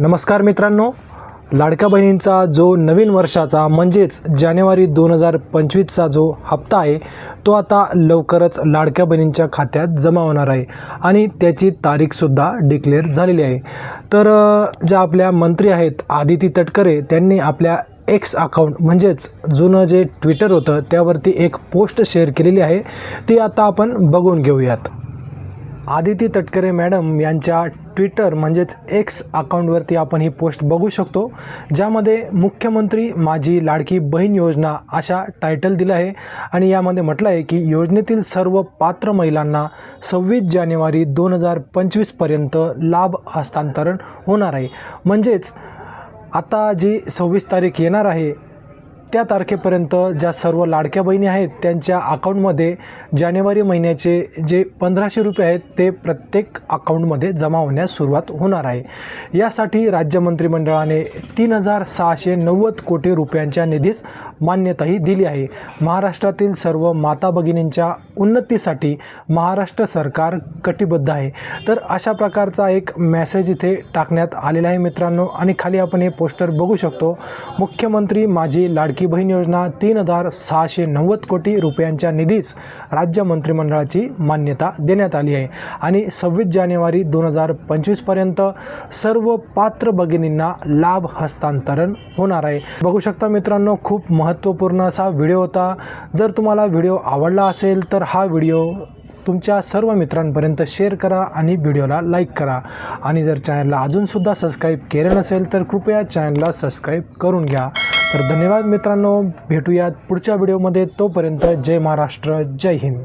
नमस्कार मित्रांनो. लाडक्या बहिणींचा जो नवीन वर्षाचा म्हणजेच जानेवारी दोन हजार पंचवीसचा जो हप्ता आहे तो आता लवकरच लाडक्या बहिणींच्या खात्यात जमा होणार आहे आणि त्याची तारीखसुद्धा डिक्लेअर झालेली आहे. तर ज्या आपल्या मंत्री आहेत आदिती तटकरे त्यांनी आपल्या एक्स अकाउंट म्हणजेच जुनं जे ट्विटर होतं त्यावरती एक पोस्ट शेअर केलेली आहे. ती आता आपण बघून घेऊयात. आदिती तटकरे मॅडम यांच्या ट्विटर म्हणजेच एक्स अकाउंटवरती आपण ही पोस्ट बघू शकतो ज्यामध्ये मुख्यमंत्री माझी लाडकी बहीण योजना अशा टायटल दिलं आहे. आणि यामध्ये म्हटलं आहे की योजनेतील सर्व पात्र महिलांना सव्वीस जानेवारी दोन हजार पंचवीसपर्यंत लाभ हस्तांतरण होणार आहे. म्हणजेच आता जी सव्वीस तारीख येणार आहे त्या तारखेपर्यंत ज्या सर्व लाडक्या बहिणी आहेत त्यांच्या अकाउंटमध्ये जानेवारी महिन्याचे जे पंधराशे रुपये आहेत ते प्रत्येक अकाउंटमध्ये जमा होण्यास सुरुवात होणार आहे. यासाठी राज्य मंत्रिमंडळाने तीन हजार सहाशे नव्वद कोटी रुपयांच्या निधीस मान्यताही दिली आहे. महाराष्ट्रातील सर्व माता भगिनींच्या उन्नतीसाठी महाराष्ट्र सरकार कटिबद्ध आहे. तर अशा प्रकारचा एक मेसेज इथे टाकण्यात आलेला आहे मित्रांनो. आणि खाली आपण हे पोस्टर बघू शकतो. मुख्यमंत्री माझी लाडकी बहीण योजना तीन हजार सहाशे नव्वद कोटी रुपयांच्या निधीस राज्य मंत्रिमंडळाची मान्यता देण्यात आली आहे. आणि सव्वीस जानेवारी दोन हजार पंचवीसपर्यंत सर्व पात्र भगिनींना लाभ हस्तांतरण होणार आहे. बघू शकता मित्रांनो खूप महत्त्वपूर्ण असा व्हिडिओ होता. जर तुम्हाला व्हिडिओ आवडला असेल तर हा व्हिडिओ तुमच्या सर्व मित्रांपर्यंत शेअर करा आणि व्हिडिओला लाईक करा. आणि जर चॅनलला अजूनसुद्धा सबस्क्राईब केलं नसेल तर कृपया चॅनलला सबस्क्राईब करून घ्या. तर धन्यवाद मित्रांनो. भेटूयात पुढच्या व्हिडिओमध्ये. तोपर्यंत जय महाराष्ट्र जय हिंद.